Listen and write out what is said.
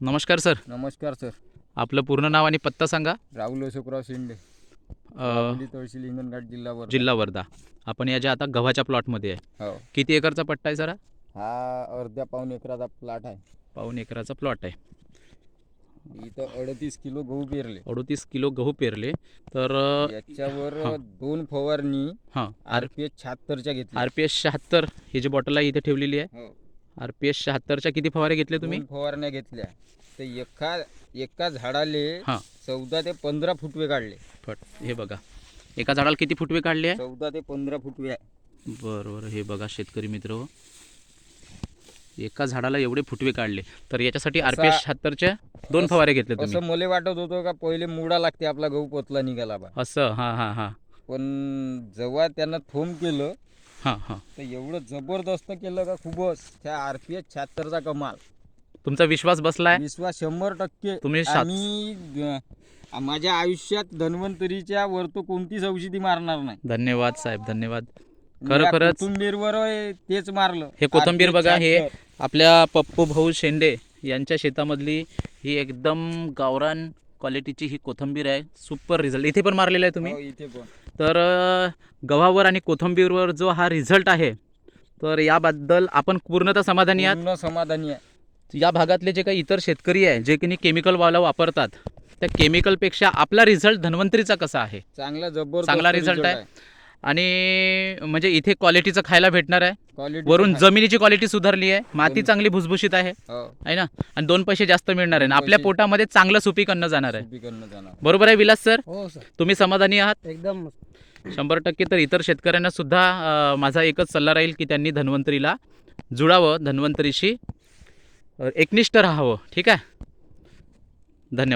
नमस्कार सर. नमस्कार सर. आपलं पूर्ण नाव आणि पत्ता सांगा. राहुल अशोकराव अ, राहुली तहसील हिंगणघाट जिल्हा वर्धा. जिल्हा वर्धा. आपण या ज्या आता गव्हाच्या प्लॉटमध्ये आहे हो. किती एकरचा पट्टा आहे सर? हा? अर्ध्या पाऊन एकराचा प्लॉट आहे. पाऊन एकराचा प्लॉट आहे. इथं अडतीस किलो गहू पेरले. अडतीस किलो गहू पेरले. तर याच्यावर हा. दोन फवारणी हां. आर आर पी एच शहात्तरच्या घेतल्या. आर पी एस शहात्तर ही जी बॉटल आहे इथे ठेवलेली आहे. हो. आर पी एस शहात्तरच्या किती फवारे घेतले तुम्ही? दोन फवारण्या घेतल्या. तर एका एका झाडाले हां. चौदा ते पंधरा फुटवे काढले. फट हे बघा. एका झाडाला किती फुटवे काढले? आहे चौदा ते पंधरा फुटवे आहे. बरं बरं हे बघा शेतकरी मित्र. हो. एका झाडाला एवढे फुटवे काढले. तर याच्यासाठी आर पी एस असा- शहात्तरच्या दोन फवारे घेतले तुम्ही. असं मला वाटत होतं का पहिले मुडा लागते आपला गहू पोतला निघाला बा. असं हां हां हां. पण जेव्हा त्यानं थोम केलं हां हां. तर एवढं जबरदस्त केलं का खूपच. त्या आर पी एच शहात्तरचा कमाल. तुमचा विश्वास बसलाय? विश्वास शंभर टक्के. तुम्ही अं, माझ्या आयुष्यात धन्वंतरीच्या वर तो कोणतीच औषधी मारणार नाही. धन्यवाद साहेब धन्यवाद. खरोखरच- कोथिंबीरवर तेच मारलं. हे कोथिंबीर बघा, हे- 76. आपल्या पप्पू भाऊ शेंडे यांच्या शेतामधली ही एकदम गावरान क्वालिटीची ही कोथंबीर आहे. सुपर रिझल्ट इथे पण मारलेला आहे तुम्ही. हो, इथे पण. तर गव्हावर आणि कोथंबीरवर जो हा रिझल्ट आहे तर याबद्दल आपण पूर्णतः समाधानी आहात. समाधानी आहे. या भागातले जे काही इतर शेतकरी आहे जे की केमिकलवाला वापरतात त्या केमिकलपेक्षा आपला रिझल्ट धन्वंतरीचा कसा आहे? चांगला जबरदस्त चांगला result आहे. आणि म्हणजे इथे क्वालिटीचं खायला भेटणार आहे. क्वालिटी वरून जमिनीची क्वालिटी सुधारली आहे. माती जमीन- चांगली भुसभुशीत आहे. हो. आहे ना? आणि दोन पैसे जास्त मिळणार आहे. आणि दोन आपल्या पैसे- पोटामध्ये चांगलं सुपीक अन्न जाणार आहे. जाणार. बरोबर आहे विलास सर? हो सर. तुम्ही समाधानी आहात? एकदम शंभर टक्के तर इतर शेतकऱ्यांना सुद्धा अ, माझा एकच सल्ला राहील की त्यांनी धन्वंतरीला जुळावं धन्वंतरीशी अ, एकनिष्ठ राहावं. ठीक आहे? धन्यवाद.